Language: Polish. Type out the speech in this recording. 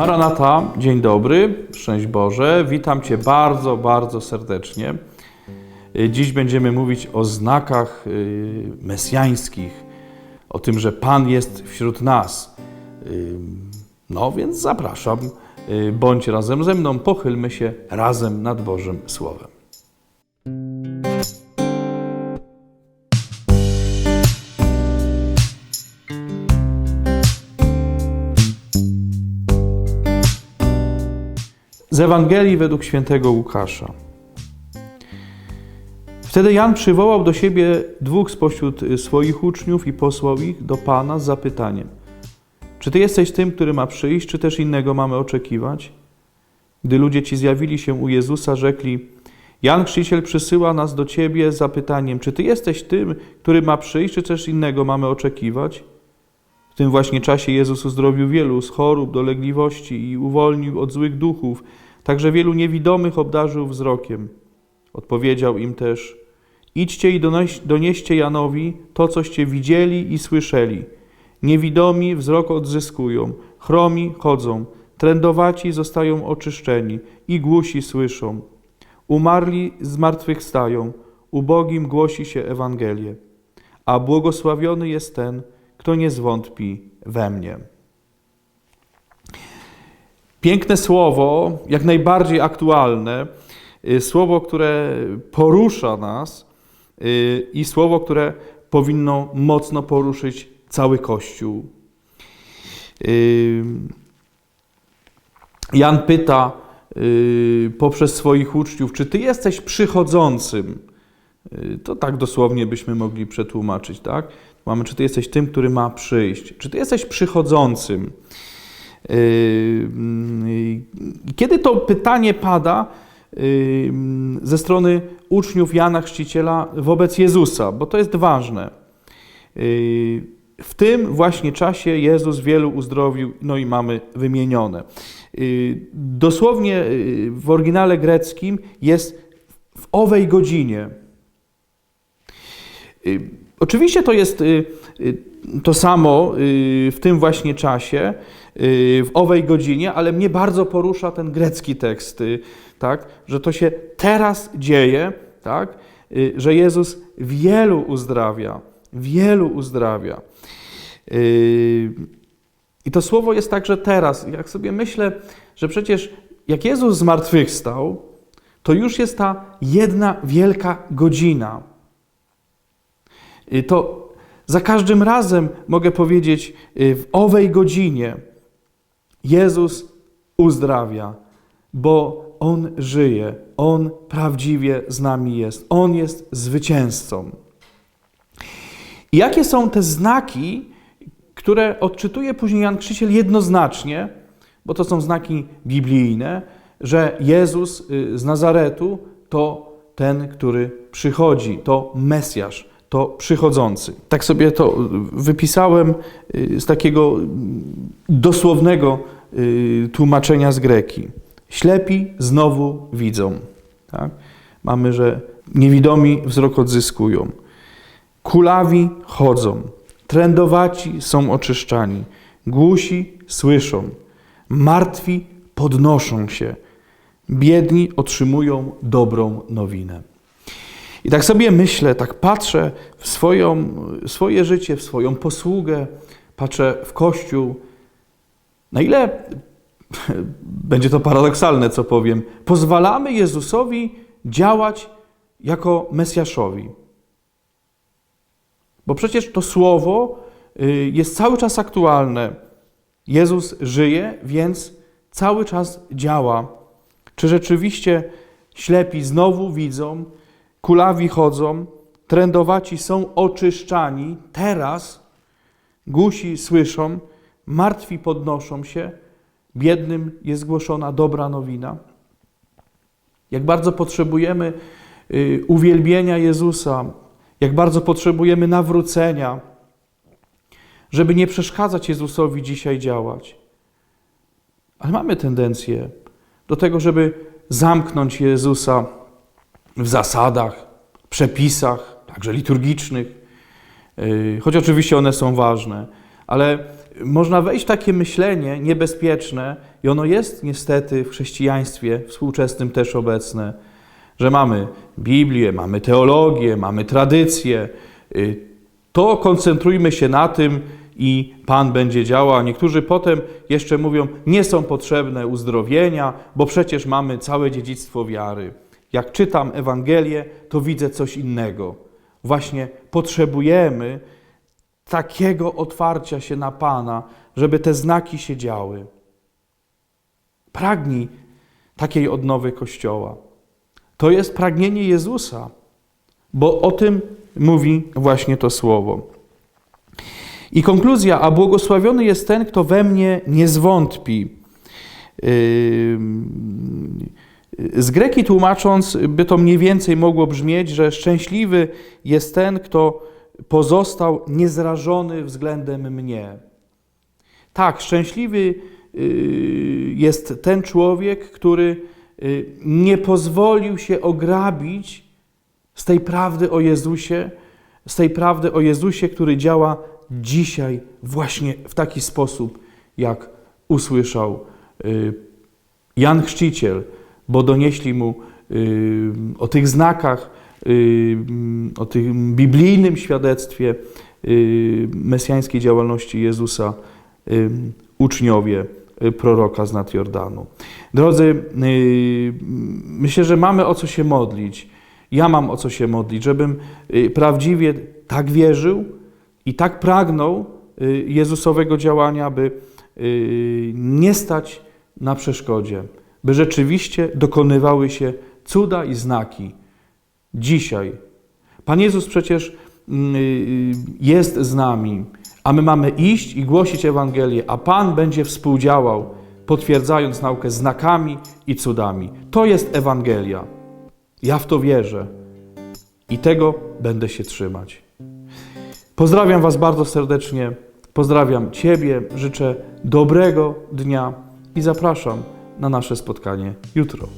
Maranata, dzień dobry, szczęść Boże. Witam Cię bardzo, bardzo serdecznie. Y, Dziś będziemy mówić o znakach y, mesjańskich, o tym, że Pan jest wśród nas. Y, No więc zapraszam, bądź razem ze mną, pochylmy się razem nad Bożym Słowem. Z Ewangelii według świętego Łukasza. Wtedy Jan przywołał do siebie dwóch spośród swoich uczniów i posłał ich do Pana z zapytaniem: Czy ty jesteś tym, który ma przyjść, czy też innego mamy oczekiwać? Gdy ludzie ci zjawili się u Jezusa, rzekli: Jan Chrzciciel przysyła nas do ciebie z zapytaniem: Czy ty jesteś tym, który ma przyjść, czy też innego mamy oczekiwać? W tym właśnie czasie Jezus uzdrowił wielu z chorób, dolegliwości i uwolnił od złych duchów, także wielu niewidomych obdarzył wzrokiem. Odpowiedział im też: Idźcie i donieście Janowi to, coście widzieli i słyszeli. Niewidomi wzrok odzyskują, chromi chodzą, trędowaci zostają oczyszczeni i głusi słyszą. Umarli zmartwychwstają, ubogim głosi się Ewangelię. A błogosławiony jest ten, kto nie zwątpi we mnie. Piękne słowo, jak najbardziej aktualne, y, słowo, które porusza nas y, i słowo, które powinno mocno poruszyć cały Kościół. Y, Jan pyta poprzez swoich uczniów, czy ty jesteś przychodzącym? To tak dosłownie byśmy mogli przetłumaczyć, tak? Mamy, czy ty jesteś tym, który ma przyjść? Czy ty jesteś przychodzącym? Yy, Kiedy to pytanie pada yy, ze strony uczniów Jana Chrzciciela wobec Jezusa, bo to jest ważne. Yy, W tym właśnie czasie Jezus wielu uzdrowił, no i mamy wymienione. Dosłownie w oryginale greckim jest w owej godzinie. Oczywiście to jest y, y, to samo y, w tym właśnie czasie, w owej godzinie, ale mnie bardzo porusza ten grecki tekst, tak? że to się teraz dzieje, tak? Że Jezus wielu uzdrawia, wielu uzdrawia. I to słowo jest także teraz. Jak sobie myślę, że przecież jak Jezus zmartwychwstał, to już jest ta jedna wielka godzina. Y, To za każdym razem mogę powiedzieć, y, w owej godzinie Jezus uzdrawia, bo On żyje, On prawdziwie z nami jest, On jest zwycięzcą. I jakie są te znaki, które odczytuje później Jan Krzyciel jednoznacznie, bo to są znaki biblijne, że Jezus y, z Nazaretu to ten, który przychodzi, to Mesjasz, to przychodzący. Tak sobie to wypisałem y, z takiego mm, dosłownego y, tłumaczenia z greki. Ślepi znowu widzą. Tak? Mamy, że niewidomi wzrok odzyskują. Kulawi chodzą, trędowaci są oczyszczani, głusi słyszą, martwi podnoszą się, biedni otrzymują dobrą nowinę. I tak sobie myślę, tak patrzę w swoją, swoje życie, w swoją posługę, patrzę w Kościół, na ile, będzie to paradoksalne, co powiem, pozwalamy Jezusowi działać jako Mesjaszowi. Bo przecież to słowo y, jest cały czas aktualne. Jezus żyje, więc cały czas działa. Czy rzeczywiście ślepi znowu widzą, kulawi chodzą, trędowaci są oczyszczani teraz, głusi słyszą, martwi podnoszą się, biednym jest głoszona dobra nowina? Jak bardzo potrzebujemy y, uwielbienia Jezusa, jak bardzo potrzebujemy nawrócenia, żeby nie przeszkadzać Jezusowi dzisiaj działać. Ale mamy tendencję do tego, żeby zamknąć Jezusa w zasadach, przepisach, także liturgicznych, yy, choć oczywiście one są ważne, ale można wejść w takie myślenie niebezpieczne, i ono jest niestety w chrześcijaństwie współczesnym też obecne, że mamy Biblię, mamy teologię, mamy tradycję. y, To koncentrujmy się na tym i Pan będzie działał. Niektórzy potem jeszcze mówią, nie są potrzebne uzdrowienia, bo przecież mamy całe dziedzictwo wiary. Jak czytam Ewangelię, to widzę coś innego. Właśnie potrzebujemy takiego otwarcia się na Pana, żeby te znaki się działy. Pragnij takiej odnowy Kościoła. To jest pragnienie Jezusa, bo o tym mówi właśnie to słowo. I konkluzja, a błogosławiony jest ten, kto we mnie nie zwątpi. Yy, Z greki tłumacząc, by to mniej więcej mogło brzmieć, że szczęśliwy jest ten, kto pozostał niezrażony względem mnie. Tak, szczęśliwy yy, jest ten człowiek, który yy, nie pozwolił się ograbić z tej prawdy o Jezusie, z tej prawdy o Jezusie, który działa dzisiaj właśnie w taki sposób, jak usłyszał yy, Jan Chrzciciel, bo donieśli mu yy, o tych znakach, yy, o tym biblijnym świadectwie yy, mesjańskiej działalności Jezusa uczniowie proroka z nad Jordanu. Drodzy, myślę, że mamy o co się modlić. Ja mam o co się modlić, żebym prawdziwie tak wierzył i tak pragnął Jezusowego działania, by nie stać na przeszkodzie, by rzeczywiście dokonywały się cuda i znaki. Dzisiaj. Pan Jezus przecież mm, y, jest z nami, a my mamy iść i głosić Ewangelię, a Pan będzie współdziałał, potwierdzając naukę znakami i cudami. To jest Ewangelia. Ja w to wierzę i tego będę się trzymać. Pozdrawiam Was bardzo serdecznie. Pozdrawiam Ciebie, życzę dobrego dnia i zapraszam na nasze spotkanie jutro.